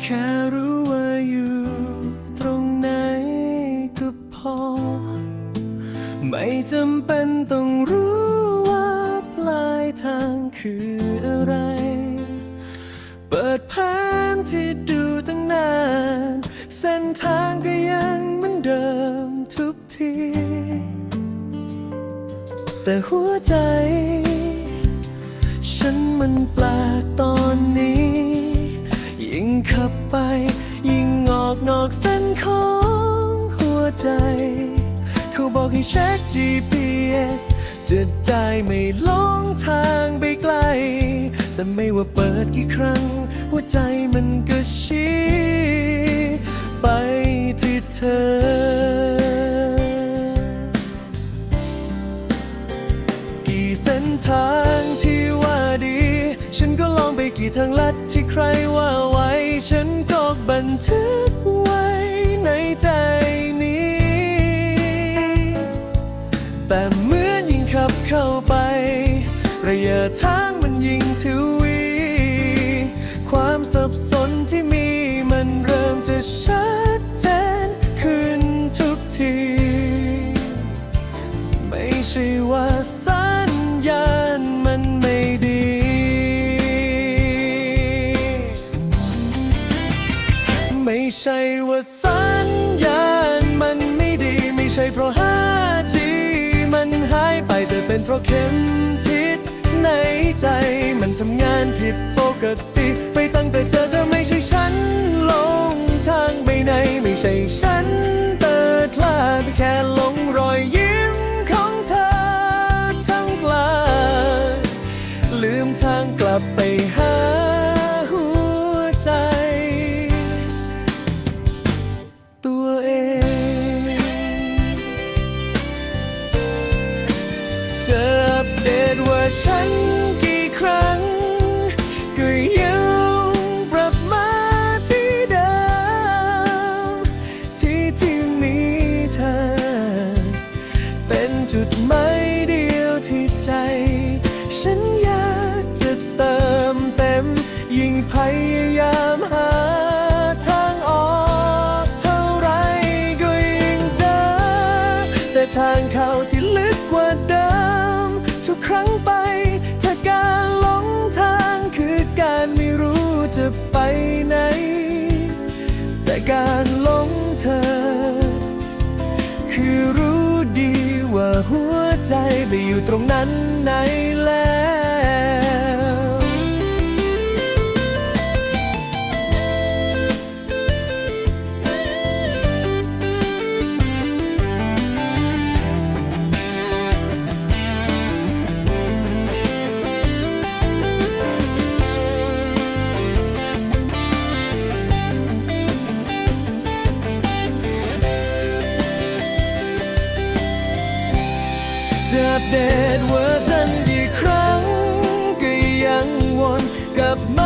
แค่รู้ว่าอยู่ตรงไหนก็พอ ไม่จำเป็นต้องรู้ว่าปลายทางคืออะไร เปิดแผนที่ดูตั้งนาน เส้นทางก็ยังเหมือนเดิมทุกที แต่หัวใจ อกให้เช็ค GPS จะได้ไม่หลงทางไปไกล แต่ไม่ว่าเปิดกี่ครั้ง หัวใจมันก็ชี้ไปที่เธอกี่เส้นทางที่ว่าดี ฉันก็ลองไปกี่ทางลัดที่ใครว่าไว้ ฉันก็บันทึก จะชัดเจนขึ้นทุกที ไม่ใช่ว่าสัญญาณมันไม่ดี ไม่ใช่ว่าสัญญาณมันไม่ดี ไม่ใช่เพราะ 5G มันหายไปแต่เป็นเพราะเข็มทิศในใจมันทำงานผิดปกติ ไปตั้งแต่เจอเธอไม่ใช่ฉันหล ทางไปไหนไม่ใช่ฉันเติดพลาดแค่หลงรอยยิ้มของเธอทั้งกลางลืมทางกลับไปหาหัวใจ ตัวเองเจอัปเดตว่าฉัน ดหมายเดียวที่ใจ ฉันอยากจะเติมเต็ม ยิ่งพยายามหาทางออกเท่าไรก็ยิ่งเจอ แต่ทางเข้าที่ลึกกว่าเดิม ทุกครั้งไปถ้าการหลงทางคือการไม่รู้จะไปไหน แต่การหลงเธอคือ ใจไปอยู่ตรงนั้นไหน เดตเวอร์ชันกี่ครั้งก็ยังวนกลับมา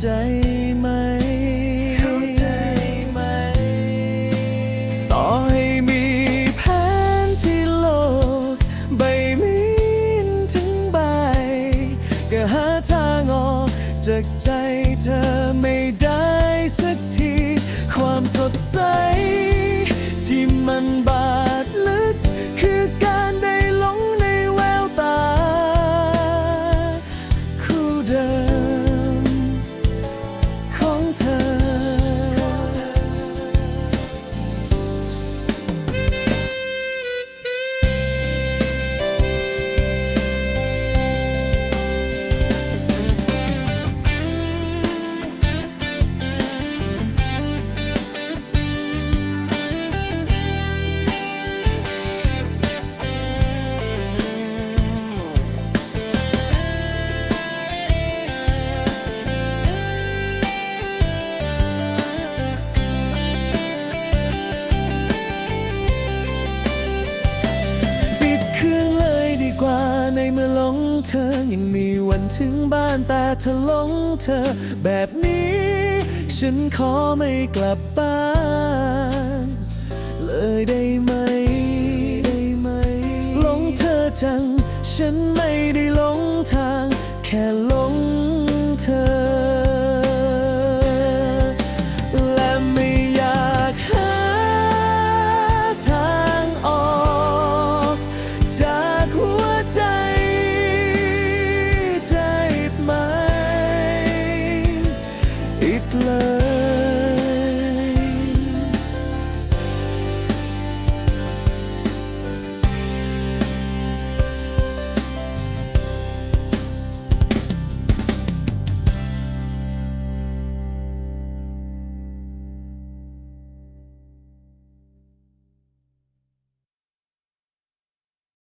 ใจไหม เข้าใจไหม ต่อให้มีแผนที่โลก ใบมินถึงใบ ก็หาทางออกจากใจเธอไม่ได้สักที ความสดใส ที่มัน ธอ ยังมีวันถึงบ้านแต่เธอหลงเธอ แบบนี้ ฉันขอไม่กลับบ้าน เลยได้ไหมได้ไหมหลงเธอจัง ฉันไม่ได้